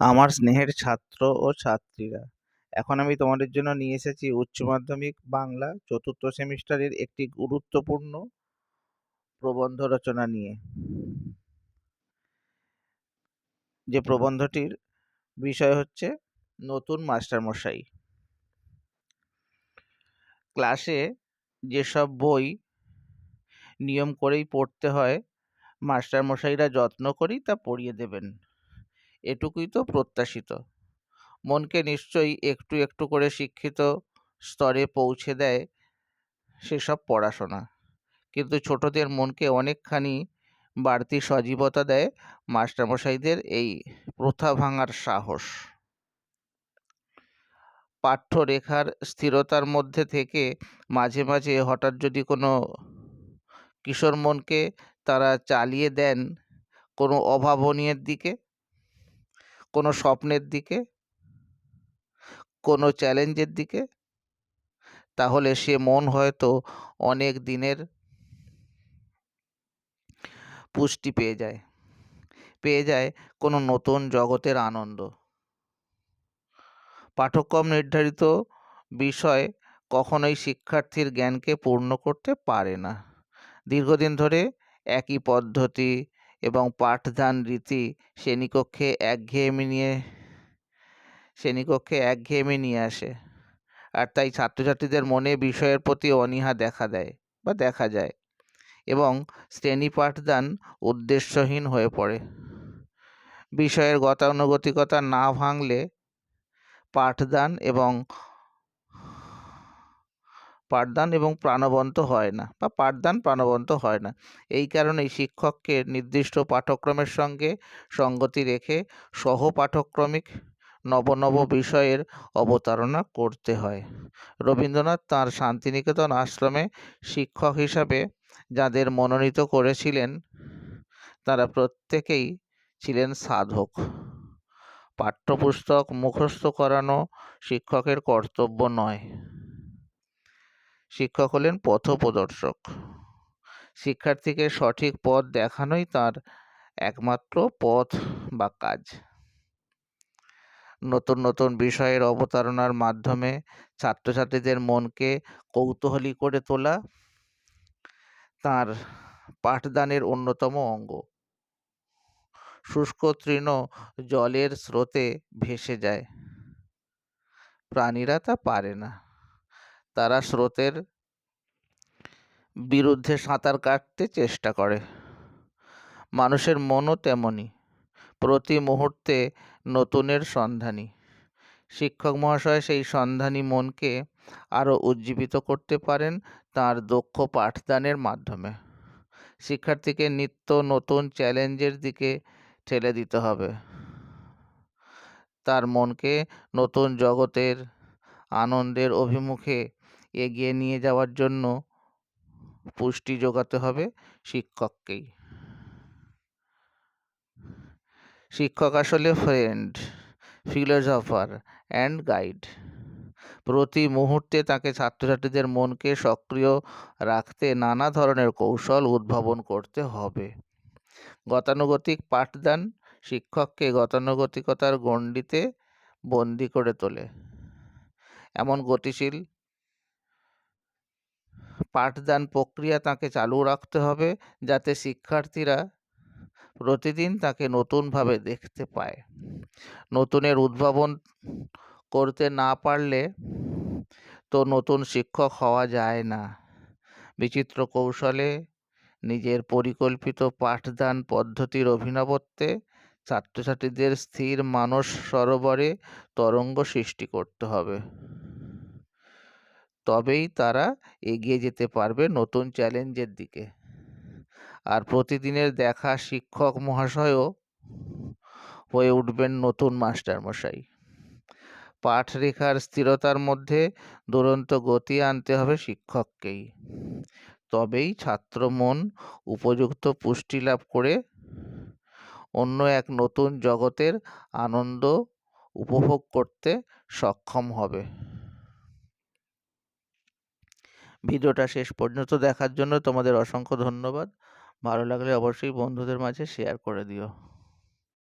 আমার স্নেহের ছাত্র ও ছাত্রীরা। এখন আমি তোমাদের জন্য নিয়ে এসেছি উচ্চ মাধ্যমিক বাংলা চতুর্থ সেমিস্টারের একটি গুরুত্বপূর্ণ প্রবন্ধ রচনা নিয়ে। যে প্রবন্ধটির বিষয় হচ্ছে নতুন মাস্টারমশাই। ক্লাসে যেসব বই নিয়ম করেই পড়তে হয়, মাস্টারমশাইরা যত্ন করেই তা পড়িয়ে দেবেন। এটুকুই তো প্রত্যাশিত। মনকে নিশ্চয়ই একটু একটু করে শিক্ষিত স্তরে পৌঁছে দেয় সেসব পড়াশোনা। কিন্তু ছোটদের মনকে অনেকখানি বাড়তি সজীবতা দেয় মাস্টারমশাইদের এই প্রথা ভাঙার সাহস। পাঠ্যরেখার স্থিরতার মধ্যে থেকে মাঝে মাঝে হঠাৎ যদি কোনো কিশোর মনকে তারা চালিয়ে দেন কোনো অভাবনীয়ের দিকে কোনো স্বপ্নের দিকে, কোনো চ্যালেঞ্জের দিকে, তাহলে সে মন হয়তো অনেক দিনের পুষ্টি পেয়ে যায় পেয়ে যায় কোনো নতুন জগতের আনন্দ। পাঠ্যক্রম নির্ধারিত বিষয় কখনোই শিক্ষার্থীর জ্ঞানকে পূর্ণ করতে পারে না। দীর্ঘদিন ধরে একই পদ্ধতি এবং পাঠদান রীতি শ্রেণীকক্ষে একঘেয়েমি নিয়ে শ্রেণীকক্ষে একঘেয়েমি নিয়ে আসে। আর তাই ছাত্রছাত্রীদের মনে বিষয়ের প্রতি অনীহা দেখা দেয় বা দেখা যায় এবং শ্রেণি পাঠদান উদ্দেশ্যহীন হয়ে পড়ে। বিষয়ের গতানুগতিকতা না ভাঙলে পাঠদান এবং পাঠদান এবং প্রাণবন্ত হয় না বা পাঠদান প্রাণবন্ত হয় না। এই কারণেই শিক্ষককে নির্দিষ্ট পাঠ্যক্রমের সঙ্গে সঙ্গতি রেখে সহ পাঠক্রমিক নব নব বিষয়ের অবতারণা করতে হয়। রবীন্দ্রনাথ তাঁর শান্তিনিকেতন আশ্রমে শিক্ষক হিসাবে যাদের মনোনীত করেছিলেন, তারা প্রত্যেকেই ছিলেন সাধক। পাঠ্যপুস্তক মুখস্থ করানো শিক্ষকের কর্তব্য নয়। শিক্ষক হলেন পথপ্রদর্শক। শিক্ষার্থীকে সঠিক পথ দেখানোই তার একমাত্র পথ বা কাজ। নতুন নতুন বিষয়ের অবতারণার মাধ্যমে ছাত্রছাত্রীদের মনকে কৌতূহলী করে তোলা তার পাঠদানের অন্যতম অঙ্গ। শুষ্ক তৃণ জলের স্রোতে ভেসে যায়। প্রাণীরা তা পারে না। তারা স্রোতের বিরুদ্ধে সাঁতার কাটতে চেষ্টা করে। মানুষের মনও তেমনই। প্রতি মুহূর্তে নতুনের সন্ধানী। শিক্ষক মহাশয় সেই সন্ধানী মনকে আরও উজ্জীবিত করতে পারেন তার দক্ষ পাঠদানের মাধ্যমে। শিক্ষার্থীকে নিত্য নতুন চ্যালেঞ্জের দিকে ঠেলে দিতে হবে। তার মনকে নতুন জগতের আনন্দের অভিমুখে এগিয়ে নিয়ে যাওয়ার জন্য পুষ্টি যোগাতে হবে শিক্ষককেই। শিক্ষক আসলে ফ্রেন্ড ফিলোজফার অ্যান্ড গাইড প্রতি মুহূর্তে তাকে ছাত্রছাত্রীদের মনকে সক্রিয় রাখতে নানা ধরনের কৌশল উদ্ভাবন করতে হবে। গতানুগতিক পাঠদান শিক্ষককে গতানুগতিকতার গণ্ডিতে বন্দি করে তোলে। এমন গতিশীল পাঠদান প্রক্রিয়া তাকে চালু রাখতে হবে যাতে শিক্ষার্থীরা প্রতিদিন তাকে নতুনভাবে দেখতে পায়। নতুনের উদ্ভাবন করতে না পারলে তো নতুন শিক্ষক হওয়া যায় না। বিচিত্র কৌশলে নিজের পরিকল্পিত পাঠদান পদ্ধতির অভিনবত্বে ছাত্রছাত্রীদের স্থির মানস সরোবরে তরঙ্গ সৃষ্টি করতে হবে। তবেই তারা এগিয়ে যেতে পারবে নতুন চ্যালেঞ্জের দিকে। আর প্রতিদিনের দেখা শিক্ষক মহাশয়ও হয়ে উঠবেন নতুন মাস্টারমশাই। পাঠ রেখার স্থিরতার মধ্যে দুরন্ত গতি আনতে হবে শিক্ষককেই। তবেই ছাত্র মন উপযুক্ত পুষ্টি লাভ করে অন্য এক নতুন জগতের আনন্দ উপভোগ করতে সক্ষম হবে। ভিডিওটা শেষ পর্যন্ত দেখার জন্য তোমাদের অসংখ্য ধন্যবাদ। ভালো লাগলে অবশ্যই বন্ধুদের মাঝে শেয়ার করে দিও।